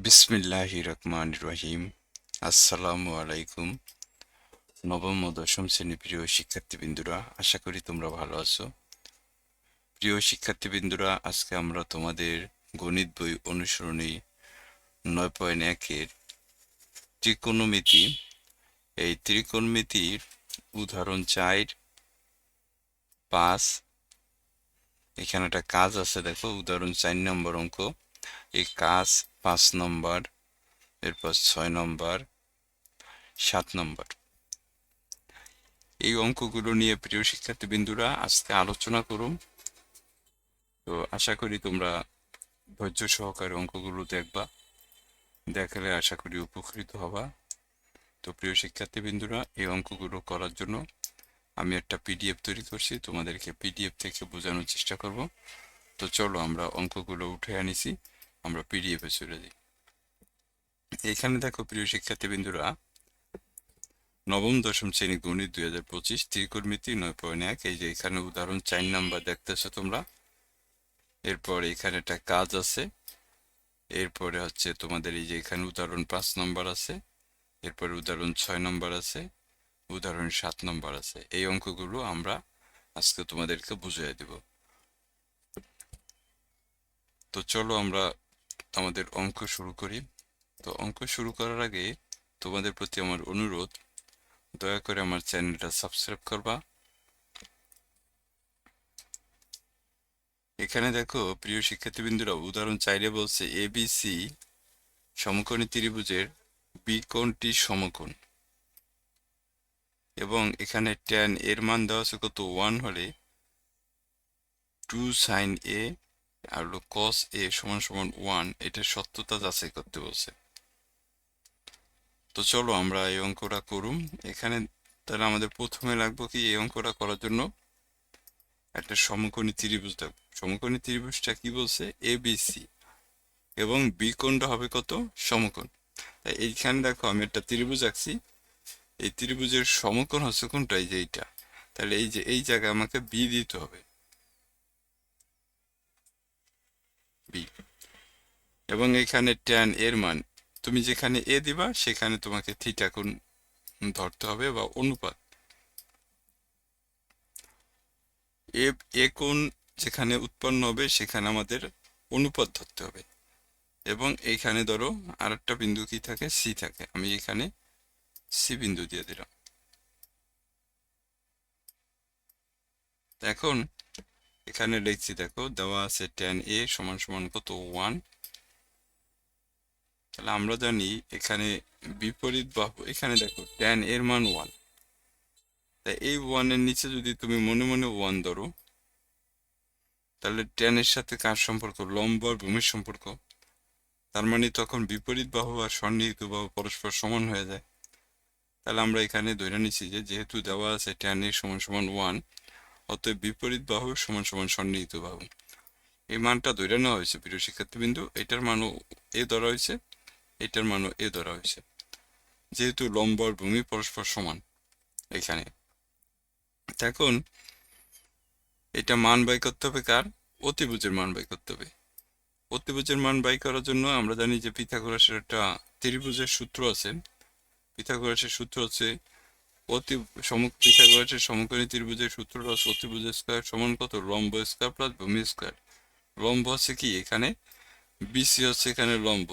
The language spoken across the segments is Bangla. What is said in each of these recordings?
বিসমিল্লাহি রহমান রহিম আসসালামু আলাইকুম নবম ও দশম শ্রেণি প্রিয় শিক্ষার্থীবৃন্দুরা, আশা করি তোমরা ভালো আছো। প্রিয় শিক্ষার্থীবৃন্দুরা, আজকে আমরা তোমাদের গণিত বই অনুসরণী নয় পয়েন্ট একের ত্রিকোণমিতি, এই ত্রিকোণমিতির উদাহরণ চার, পাঁচ, এখানে একটা কাজ আছে, দেখো, উদাহরণ চার নম্বর অঙ্ক। এই কাজ পাঁচ নম্বর, এরপর ছয় নম্বর, সাত নম্বর। এই অঙ্কগুলো নিয়ে প্রিয় শিক্ষার্থীবৃন্দুরা আজকে আলোচনা করুন। তো আশা করি তোমরা ধৈর্য সহকারে অঙ্কগুলো দেখবা। দেখালে আশা করি উপকৃত হবা। তো প্রিয় শিক্ষার্থীবৃন্দুরা, এই অঙ্কগুলো করার জন্য আমি একটা পিডিএফ তৈরি করছি। তোমাদেরকে পিডিএফ থেকে বোঝানোর চেষ্টা করব। তো চলো আমরা অঙ্কগুলো উঠে আনিছি। আমরা পিডিএফে চলে যাই এখানে দেখো প্রিয় শিক্ষার্থীবৃন্দুরা, নবম, দশম শ্রেণি গণিত দুই হাজার পঁচিশ, ত্রিকোণমিতি নয় পয়েন্ট এক, এই যে এখানে উদাহরণ চার নাম্বার দেখতেছো তোমরা। এরপর এখানে একটা কাজ আছে, এরপরে হচ্ছে তোমাদের এই যে এখানে উদাহরণ পাঁচ নম্বর আছে, এরপরে উদাহরণ ছয় নম্বর আছে, উদাহরণ সাত নম্বর আছে। এই অঙ্কগুলো আমরা আজকে তোমাদেরকে বুঝিয়ে দেব। তো চলো আমরা আমাদের অঙ্ক শুরু করি। তো অঙ্ক শুরু করার আগে তোমাদের প্রতি আমার অনুরোধ, দয়া করে আমার চ্যানেলটা সাবস্ক্রাইব করবা। এখানে দেখো, প্রিয় শিক্ষার্থীবৃন্দুরা, উদাহরণ চাইলে বলছে এবিসি সমকোণী ত্রিভুজের বি কোণটি সমকোণ। এবং এখানে ট্যান এর মান দেওয়া আছে কত? ওয়ান হলে টু সাইন এ আর হলো কস এ সমান সমান ওয়ান এটার সত্যতা যাচাই করতে বলছে। তো চলো আমরা এই অঙ্কটা করুম এখানে তাহলে আমাদের প্রথমে লাগবো কি, এই অঙ্কটা করার জন্য একটা সমকোণী ত্রিভুজ দেখো। সমকোণী ত্রিভুজটা কি বলছে? এ বি সি এবং বি কোণটা হবে কত? সমকোণ। এইখানে দেখো, আমি একটা ত্রিভুজ আঁকছি। এই ত্রিভুজের সমকোণ হচ্ছে কোনটা? এই যে এইটা। তাহলে এই যে এই জায়গায় আমাকে বি দিতে হবে। বি এবং এখানে ট্যান এর মান, তুমি যেখানে এ দিবা, সেখানে তোমাকে থিটা কোণ ধরতে হবে বা অনুপাত। এ এ কোণ যেখানে উৎপন্ন হবে, সেখানে আমাদের অনুপাত ধরতে হবে। এবং এইখানে ধরো আরেকটা বিন্দু কি থাকে? সি থাকে। আমি এখানে সি বিন্দু দিয়ে দিলাম। এখন এখানে লিখছি, দেখো, দেওয়া আছে টেন এ সমান সমান কত? ওয়ান তাহলে আমরা জানি এখানে বিপরীত বাহু এখানে দেখো টেন এর মান ওয়ান তাই এই ওয়ানের নিচে যদি তুমি মনে মনে ওয়ান ধরো, তাহলে টেনের সাথে কার সম্পর্ক? লম্ব আর ভূমির সম্পর্ক। তার মানে তখন বিপরীত বাহু আর সন্নিহিত বাহু পরস্পর সমান হয়ে যায়। তাহলে আমরা এখানে ধরে নিচ্ছি যেহেতু দেওয়া আছে টেন এ সমান সমান ওয়ান অতএব বিপরীত বাহু সমান সমান সন্নিহিত বাহু। এই মানটা ধরে নেওয়া হয়েছে, প্রিয় শিক্ষার্থীবৃন্দু। এটার মানও এ ধরা হয়েছে, এটার মানও এ ধরা হয়েছে। যেহেতু লম্ব আর ভূমি পরস্পর সমান এখানে। এখন এটা মান বাই করতে হবে কার? অতিভুজের মান বাই করতে হবে। অতিভুজের মান বাই করার জন্য আমরা জানি যে পিথাগোরাসের একটা ত্রিভুজের সূত্র আছে। পিথাগোরাসের সূত্র হচ্ছে অতি সম পিথাগোরাসের সমকোণী ত্রিভুজের সূত্রটা হচ্ছে অতিভুজ স্কয়ার সমান কত? লম্ব স্কয়ার প্লাস ভূমি স্কয়ার লম্ব হচ্ছে কি এখানে? বিসি হচ্ছে এখানে লম্ব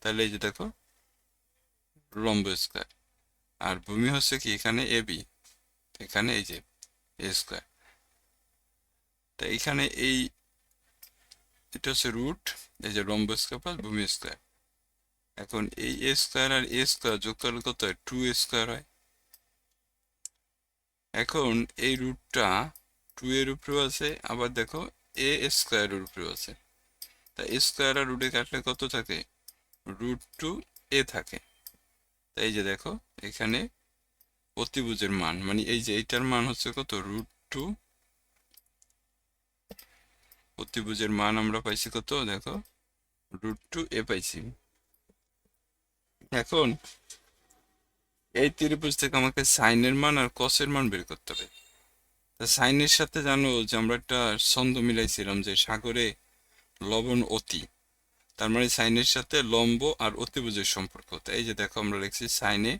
তাহলে এই যে দেখো লম্ব স্কয়ার আর ভূমি হচ্ছে কি এখানে এ বি, এখানে এই যে এ স্কয়ার। তা এখানে এই, এটা হচ্ছে রুট, এই যে লম্ব স্কয়ার প্লাস ভূমি স্কয়ার। এখন এই এ স্কয়ার আর এ স্কয়ার যোগ করলে কত হয়? টু স্কয়ার হয়। এখন এই রুটটা টু এর উপরেও আছে, আবার দেখো এ স্কয়ারের উপরেও আছে। তা স্কয়ার আর রুটে কাটলে কত থাকে? রুট টু এ থাকে। তাই এই যে দেখো, এখানে অতিভুজের মান মানে এই যে এইটার মান হচ্ছে কত? রুট টু অতিভুজের মান আমরা পাইছি কত? দেখো রুট টু এ পাইছি। এখন এই ত্রিভুজ থেকে আমাকে সাইনের মান আর কসের মান বের করতে হবে। তা সাইনের সাথে জানো যে আমরা একটা ছন্দ মিলাইছিলাম যে সাগরে লবণ অতি, তার মানে সাইনের সাথে লম্ব আর অতিভুজের সম্পর্ক। তো এই যে দেখো আমরা লিখছি সাইনে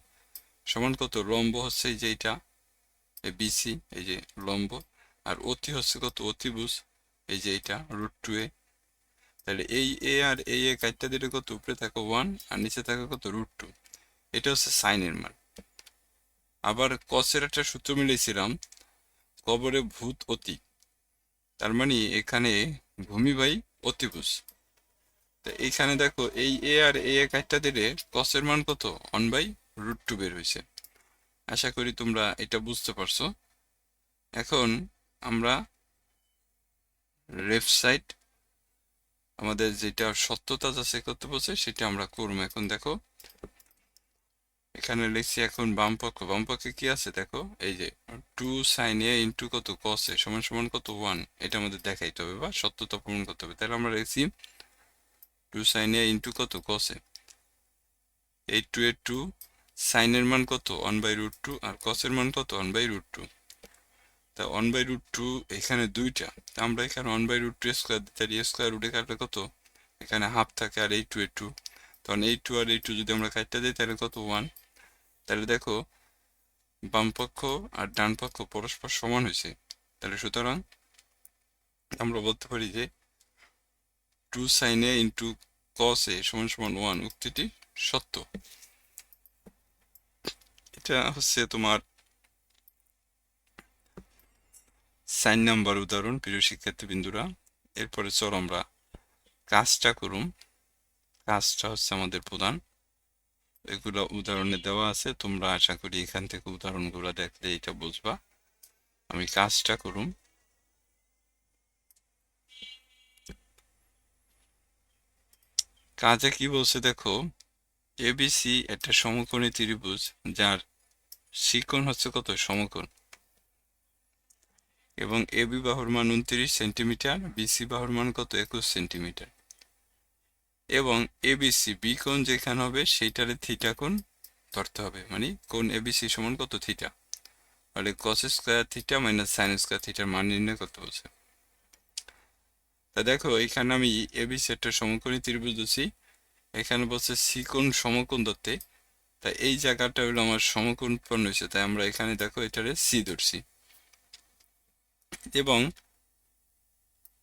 সমান কত? লম্ব হচ্ছে এই যে এই বিসি এই যে লম্ব, আর অতি হচ্ছে কত? অতিভুজ, এই যে এইটা রুট টু এ তাহলে এই এ আর এই এ কাটটা দিলে কত? উপরে থাকে ওয়ান আর নিচে থাকে কত? রুট টু এটা হচ্ছে সাইনের মান। আবার কসের একটা সূত্র মিলেছিলাম কবরে ভূত অতি। তার মানে এখানে ভূমি বাই অতিভুজ। তো এইখানে দেখো, এই এ আর এ এ কাটটা দিলে কসের মান কত? অন বাই রুট টু বের হয়েছে আশা করি তোমরা এটা বুঝতে পারছ। এখন আমরা লেফট সাইড আমাদের যেটা সত্যতা যাচাই করতে বলছে, সেটা আমরা করব। এখন দেখো এখানে লিখছি এখন বাম পক্ষ, বাম পক্ষে কি আছে দেখো? এই যে টু সাইন এ ইন্টু কত? কস এ সমান সমান কত? ওয়ান এটা আমাদের দেখাইতে হবে বা সত্যতা প্রমাণ করতে হবে। তাহলে আমরা লিখছি টু সাইন এ ইন্টু কত? Cos A eight two eight two সাইনের মান কত? ওয়ান বাই রুট টু আর কসের মান কত? ওয়ান বাই রুট টু তা ওয়ান বাই রুট টু এখানে দুইটা। তা আমরা এখানে one by root two square তাহলে স্কোয়ার রুটে কাটলে কত? এখানে হাফ থাকে আর এই টু এইট টু তখন এইট টু আর এই টু যদি আমরা কাটতে দিই, তাহলে কত? ওয়ান তাহলে দেখো, বাম পক্ষ আর ডান পক্ষ পরস্পর সমান হয়েছে। তাহলে সুতরাং আমরা বলতে পারি যে two sine A into cos A সমান সমান ওয়ান উক্তিটি সত্য। এটা হচ্ছে তোমার সাইন নাম্বার উদাহরণ, প্রিয় শিক্ষার্থী বিন্দুরা এরপরে চল আমরা কাজটা করুম কাজটা হচ্ছে আমাদের প্রধান। এগুলো উদাহরণে দেওয়া আছে। তোমরা আশা করি এখান থেকে উদাহরণগুলো দেখলে এটা বুঝবা। আমি কাজটা করুম কাজে কি বলছে দেখো এবিসি একটা সমকোণী ত্রিভুজ, যার শিকোণ হচ্ছে কত? সমকোণ। এবং এবি বাহুর মান উনত্রিশ সেন্টিমিটার বিসি বাহুর মান কত? একুশ সেন্টিমিটার। এবং এবিসি বি কোণ যেখানে হবে সেইটারে থিটা কোণ ধরতে হবে। মানে কোণ এবিসি সমান কত থিটা তাহলে cos square theta minus sine square থিটার মান নির্ণয় করতে বলছে। তা দেখো, এখানে আমি এবিসি একটা সমকোণী ত্রিভুজ দিচ্ছি এখানে বলছে সি কোণ সমকোণ ধরতে। তাই এই জায়গাটা হলো আমার সমকোণ উৎপন্ন হয়েছে তাই আমরা এখানে দেখো এটারে সি ধরছি। এবং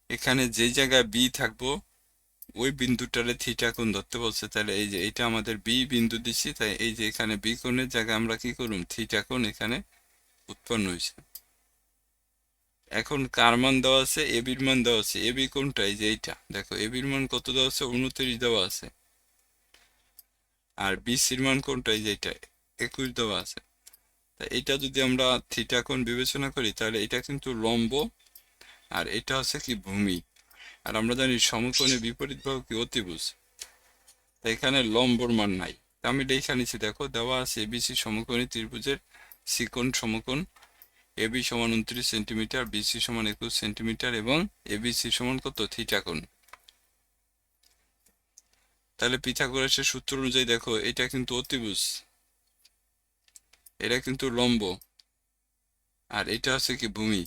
এখানে যে জায়গায় বি থাকব ওই বিন্দুটারে থিটা কোণ ধরতে বলছে, তাহলে এই যে এটা আমাদের বি বিন্দু দিচ্ছি, তাই এই যে এখানে বি কোণের জায়গায় আমরা কি করুম? থিটা কোণ এখানে উৎপন্ন হয়েছে এখন কার মান দেওয়া আছে? এবির মান দেওয়া আছে। এবি কোনটা এই যে এইটা, দেখো এবির মান কত দেওয়া আছে? উনত্রিশ দেওয়া আছে। আর বিসির মান কোনটা এই যে এটা একুশ দেওয়া আছে। তা এটা যদি আমরা থিটা কোণ বিবেচনা করি, তাহলে এটা কিন্তু লম্ব, আর এটা হচ্ছে কি ভূমি। আর আমরা জানি সমকোণে বিপরীত বাহু কি? অতিভুজ। এখানে লম্বর মান নাই। আমি লেখা নিচ্ছি দেখো, দেওয়া আছে এবিসি সমকোণী ত্রিভুজের সিকোণ সমকোণ এবি সমান উনত্রিশ সেন্টিমিটার বিসি সমান একুশ সেন্টিমিটার এবং এবিসি সমান কত? থিটা কোণ। তাহলে পিথাগোরাসের সূত্র অনুযায়ী দেখো, এটা কিন্তু অতিভুজ। এটা কিন্তু লম্ব। আর এটা হচ্ছে কি? ভূমি।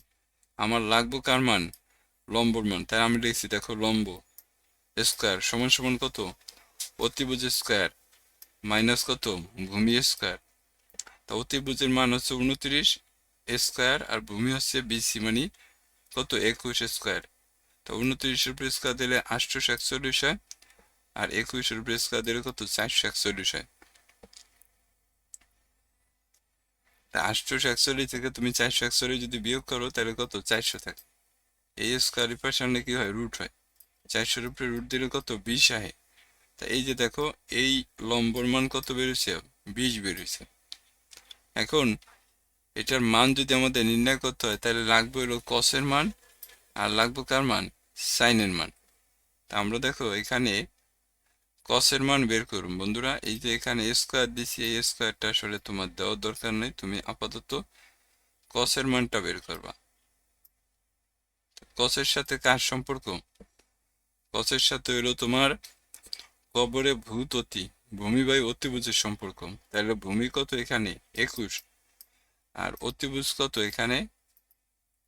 আমার লাগবো কার মান? লম্বর মান তাই আমি লিখছি, দেখো লম্ব স্কোয়ার সমান সমান কত? অতিভুজ স্কোয়ার মাইনাস কত? ভূমি স্কোয়ার তা অতিভুজের মান হচ্ছে উনত্রিশ স্কোয়ার আর ভূমি হচ্ছে বিসি মানে কত? একুশ স্কোয়ার তো উনত্রিশের উপরে স্কোয়ার দিলে আটশোশো একচল্লিশ হয়, আর একুশের উপরে স্কোয়ার দিলে কত? চারশো একচল্লিশ হয়। তা আটশোশো একচল্লিশ থেকে তুমি চারশো একচল্লিশ যদি বিয়োগ করো, তাহলে কত? চারশো থাকে। এই স্কোয়ার এর সামনে কি হয় রুট হয় চারশোর উপরে রুট দিলে কত বিশ আহে তা এই যে দেখো এই লম্বর মান কত বেরোচ্ছে বিশ বেরোচ্ছে এখন এটার মান যদি আমাদের নির্ণয় করতে হয় তাহলে লাগবে হলো কসের মান আর লাগবে কার মান সাইনের মান তা আমরা দেখো এখানে কসের মান বের করুন বন্ধুরা এই যে এখানে স্কোয়ার দিছি এই স্কোয়ারটা আসলে তোমার দেওয়ার দরকার নেই তুমি আপাতত কসের মানটা বের করবা কসের সাথে কার সম্পর্ক? কসের সাথে হলো তোমার কবরে ভূত অতি ভূমি বায়ু অতিভুজের সম্পর্ক। তাহলে ভূমি কত এখানে একুশ, আর অতিভুজ কত এখানে,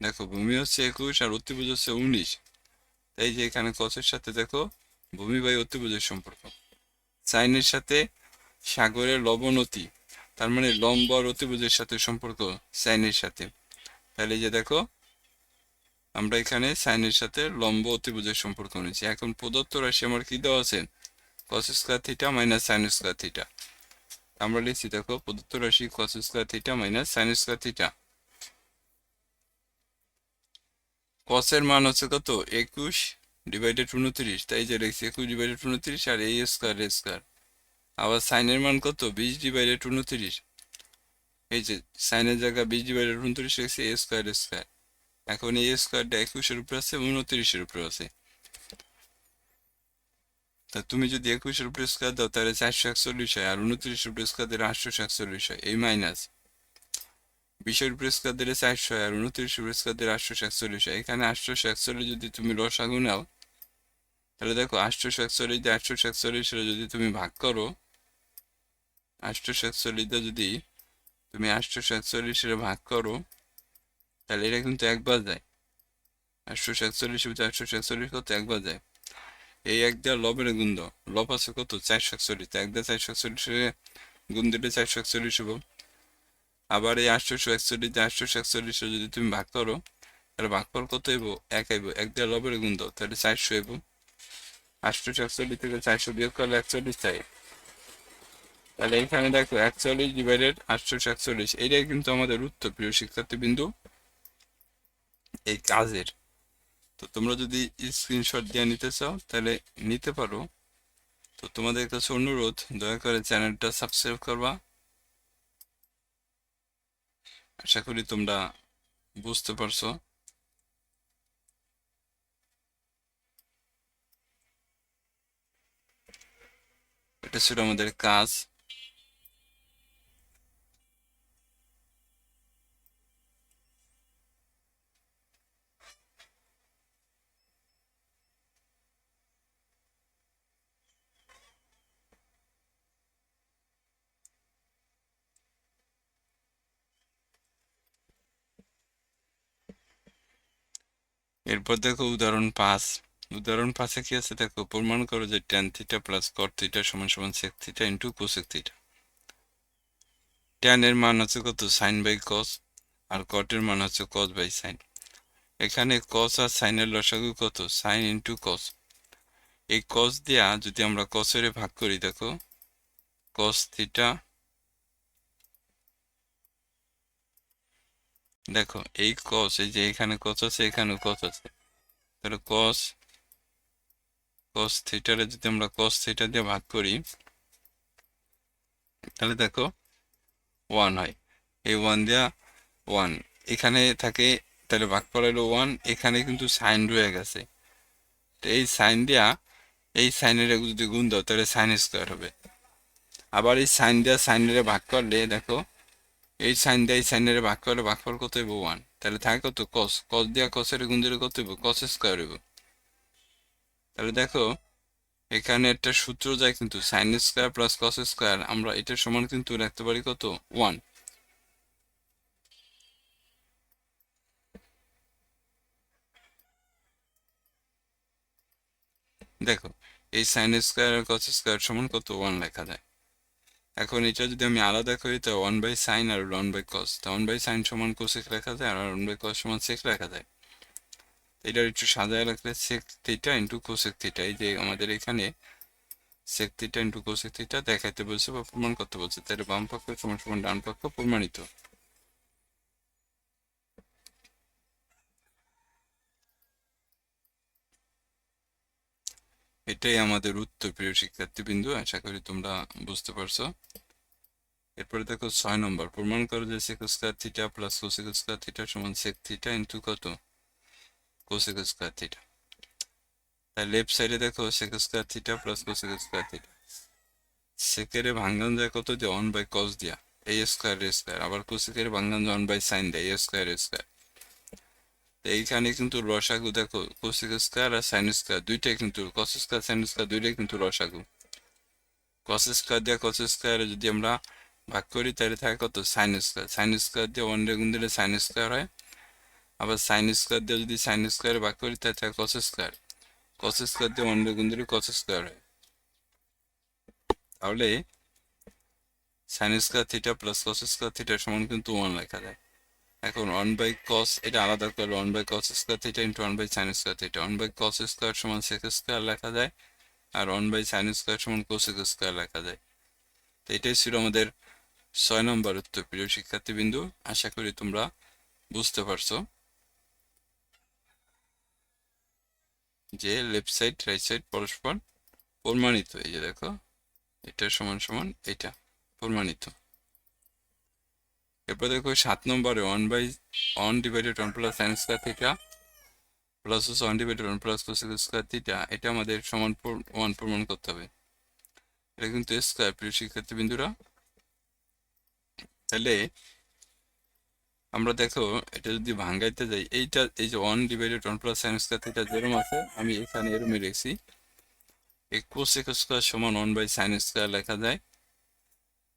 দেখো, ভূমি হচ্ছে একুশ আর অতিভুজ হচ্ছে উনিশ। এই যে এখানে কসের সাথে দেখো ভূমি বায়ু অতিভুজের সম্পর্ক। সাইনের সাথে সাগরের লবণতি তার মানে লম্ব আর অতিভুজের সাথে সম্পর্ক সাইনের সাথে। তাহলে যে দেখো আমরা এখানে সাইনের সাথে লম্ব অতিভুজের সম্পর্ক নিয়েছি। এখন প্রদত্ত রাশি আমার কি দেওয়া আছে? Cos square theta minus sine square theta আমরা লিখছি, দেখো, প্রদত্ত রাশি cos square theta minus sine square theta কসের মান হচ্ছে কত? একুশ ডিভাইডেড উনত্রিশ। তাই যে লিখছি, একুশ ডিভাইডেড উনত্রিশ আর এই স্কোয়ার এ স্কোয়ার আবার সাইনের মান কত? বিশ ডিভাইডেড উনত্রিশ। এই যে সাইনের জায়গা বিশ ডিভাইডেড উনত্রিশ লিখছি এ স্কোয়ার স্কোয়ার এখন এই স্কোয়ারটা একুশের উপরে আছে উনত্রিশের উপরে আছে। তা তুমি যদি একুশের উপরে স্কোয়ার দাও, তাহলে চারশো একচল্লিশ হয়, আর উনত্রিশের উপরে স্কোয়ার দিলে আটশোশো একচল্লিশ হয়, এই মাইনাস বিশের উপরে স্কোয়ার দিলে চারশো আর উনত্রিশ উপরে স্কোয়ার দিলে আটশোশো একচল্লিশ এখানে আটশোশো একচল্লিশ যদি তুমি লসাগু নাও, তাহলে দেখো আটশোশো একচল্লিশ দিয়ে আটশোশো একচল্লিশের যদি তুমি ভাগ করো আটশোশো একচল্লিশ দিয়ে যদি তুমি আটশোশো একচল্লিশের ভাগ করো তাহলে এটা কিন্তু একবার যায় আটশোশো একচল্লিশ ভিতরে আটশোশো একচল্লিশ কত একবার যায় এই এক দেওয়ার লবের গুণ দাও লব আছে কত চারশো একচল্লিশ এক দেওয়া চারশো একচল্লিশে গুণ দিলে চারশো একচল্লিশ হব আবার এই আটশোশো একচল্লিশ দিয়ে আটশোশো একচল্লিশে যদি তুমি ভাগ করো তাহলে ভাগফল কত হইব এক আইব এক দেওয়ার লবের গুণ দাও তাহলে চারশো হইব আটশোশো একচল্লিশ থেকে চারশো বিয়োগ করলে একচল্লিশ চাই তাহলে এখানে দেখো একচল্লিশ ডিভাইডেড আটশোশো একচল্লিশ এটাই কিন্তু আমাদের উত্তর প্রিয় শিক্ষার্থী বিন্দু এই কাজের। তো তোমরা যদি স্ক্রিনশট দিয়ে নিতে চাও, তাহলে নিতে পারো। তো তোমাদের কাছে অনুরোধ, দয়া করে চ্যানেলটা সাবস্ক্রাইব করবা। আশা করি তোমরা বুঝতে পারছ। এটা ছিল আমাদের কাজ। এরপর দেখো উদাহরণ পাঁচ। উদাহরণ পাঁচে কি আছে? দেখো, প্রমাণ করো যে tan theta plus cot theta সমান সমান sec theta into cosec theta tan মান হচ্ছে কত? সাইন বাই কস আর কটের মান হচ্ছে কস বাই সাইন এখানে কস আর সাইনের লসাগু কত? সাইন ইন্টু কস এই কস দিয়া যদি আমরা কসের ভাগ করি, দেখো কস থিটা দেখো, এই কস এই যে এখানে কস আছে, এখানেও কস আছে। তাহলে কস কস থিটারে যদি আমরা কস থিটা দিয়ে ভাগ করি, তাহলে দেখো ওয়ান হয়। এই ওয়ান দেওয়া ওয়ান এখানে থাকে, তাহলে ভাগ করা হলো ওয়ান এখানে কিন্তু সাইন রয়ে গেছে। তো এই সাইন দেওয়া এই সাইনের যদি গুণ দাও, তাহলে সাইন স্কোয়ার হবে। আবার এই সাইন দেওয়া সাইনের ভাগ করলে দেখো এই সাইন দেয় সাইনের ভাগ করলে ভাগফল কত হইব? ওয়ান তাহলে থাকে কত? কস কস দিয়া কসের গুণ দিলে কত হইব? কস স্কোয়ার হইব। তাহলে দেখো, এখানে একটা সূত্র যায় কিন্তু sine square plus cos square আমরা এটার সমান কিন্তু রাখতে পারি কত? ওয়ান দেখো, এই সাইন স্কোয়ার আর কস স্কোয়ার সমান কত? ওয়ান লেখা যায়। এখন এটা যদি আমি আলাদা করি, তো ওয়ান বাই সাইন আর ওয়ান বাই কস তো ওয়ান বাই সাইন সমান কোসেক লেখা যায়, আর ওয়ান বাই কস সমান সেক লেখা যায়। এটার একটু সাজায় রাখলে sec theta into cosec theta এই যে আমাদের এখানে sec theta into cosec theta দেখাইতে বলছে বা প্রমাণ করতে বলছে। তাহলে বাম পক্ষ সমান সমান ডান পক্ষ প্রমাণিত। এটাই আমাদের উত্তর, প্রিয় শিক্ষার্থীবৃন্দু। আশা করি তোমরা বুঝতে পারছ। এরপরে দেখো ছয় নম্বর। প্রমাণ করো যে sec square theta plus cosec square theta সমান সেক থিটা ইন্টু কত? কোসেক স্কোয়ার থিটা তাই লেফট সাইডে দেখো sec square theta plus cosec square theta সেকের ভাঙ্গান যায় কত? দিয়ে ওয়ান বাই কস দিয়া। এই স্কোয়ার স্কোয়ার আবার কোসেকের ভাঙ্গান ওয়ান বাই সাইন দেয় এ স্কোয়ার এ এইখানে কিন্তু লসাগু দেখো, কোসেক আর সাইন দুইটাই কিন্তু কস স্কোয়ার, সাইন দুইটাই কিন্তু লসাগু কস স্কোয়ার দিয়ে কস যদি আমরা ভাগ করি, তাহলে থাকে কত? Sine square. সাইন দিয়ে ওয়ান গুণ দিলে সাইন হয়। আবার সাইন স্কোয়ার দিয়ে যদি সাইন ভাগ করি, তাহলে থাকে কস স্কোয়ার। কস দিয়ে ওয়ান গুণ দিলে কস হয়। তাহলে sine theta plus cos square থিটার সমান কিন্তু ওয়ান লেখা যায়। এখন ওয়ান বাই কস এটা আলাদা করলে one by cos square theta into one by sine square theta one by cos square সমান সেক স্কোয়ার লেখা যায়, আর ওয়ান বাই সাইন স্কোয়ার সমান কোসেক স্কোয়ার লেখা যায়। তো এটাই ছিল আমাদের ছয় নম্বর উত্তর, প্রিয় শিক্ষার্থীবৃন্দু, আশা করি তোমরা বুঝতে পারছ। যে লেফট সাইড রাইট সাইড পরস্পর প্রমাণিত, এই যে দেখো, এটা সমান সমান এটা প্রমাণিত। এরপর দেখো সাত নম্বরে one by one divided one plus sine square theta plus হচ্ছে one divided one plus cosec square theta এটা আমাদের সমান ওয়ান প্রমাণ করতে হবে। এটা কিন্তু স্কোয়ার প্রিয় শিক্ষার্থী বিন্দুরা তাহলে আমরা দেখো, এটা যদি ভাঙ্গাইতে যাই, এইটা, এই যে one divided one plus sine square theta যেরকম আছে, আমি এখানে এরমই রেখেছি এই কোসেক স্কোয়ার সমান ওয়ান বাই সাইন স্কোয়ার লেখা যায়।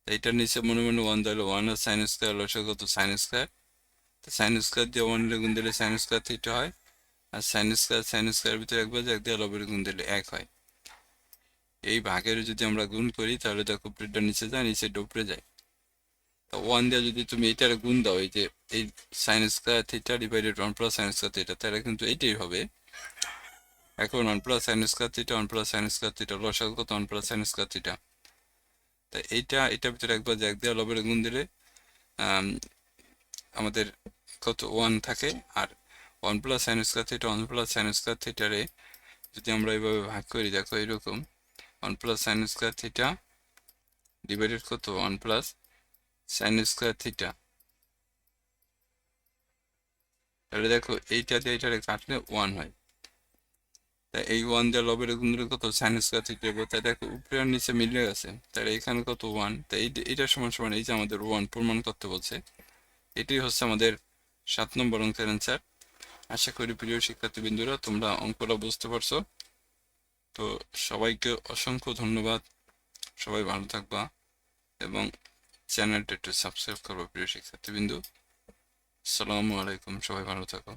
এইটার নিচে মনে মনে ওয়ান দিলে ওয়ান আর সাইন স্কোয়ার লসে কত সাইন স্কোয়ার তো সাইন স্কোয়ার দিয়ে ওয়ান গুণ দিলে সাইন স্কোয়ার থিটা হয়, আর সাইন স্কোয়ার সাইন স্কোয়ার ভিতরে একবার এক দিয়ে লবের গুণ দিলে এক হয়। এই ভাগের যদি আমরা গুণ করি, তাহলে দেখো প্লেটটা নিচে যায়, নিচে ডোপড়ে যায়। তো ওয়ান দিয়ে যদি তুমি এইটার গুণ দাও, এই যে, এই sine square theta divided one plus sine square theta তাহলে কিন্তু এইটাই হবে। এখন one plus sine square theta one plus sine square theta লসাগু কত? One plus sine square theta তা এইটা এটার ভিতরে একবার জ্যাক দেওয়া লবের গুণ দিলে আমাদের কত ওয়ান থাকে, আর one plus sine square theta one plus sine square থিটারে যদি আমরা এইভাবে ভাগ করি, দেখো এরকম one plus sine square theta divided কত one plus sine square theta তাহলে দেখো এইটা দিয়ে এইটারে কাটলে ওয়ান হয়। এই ওয়ান দিয়ে লবের গুণ দিলে কত সাইন স্কোয়ার থিটা হবে তাই দেখো উপরে আর নিচে মিলে গেছে। তাহলে এখানে কত ওয়ান তাই এইটার সমান সমান, এই যে আমাদের ওয়ান প্রমাণ করতে বলছে, এটাই হচ্ছে আমাদের সাত নম্বর অঙ্কের অ্যান্সার আশা করি প্রিয় শিক্ষার্থীবৃন্দুরা, তোমরা অঙ্কটা বুঝতে পারছ। তো সবাইকে অসংখ্য ধন্যবাদ। সবাই ভালো থাকবা এবং চ্যানেলটা একটু সাবস্ক্রাইব করব প্রিয় শিক্ষার্থীবৃন্দু। আসসালামু আলাইকুম, সবাই ভালো থাকো।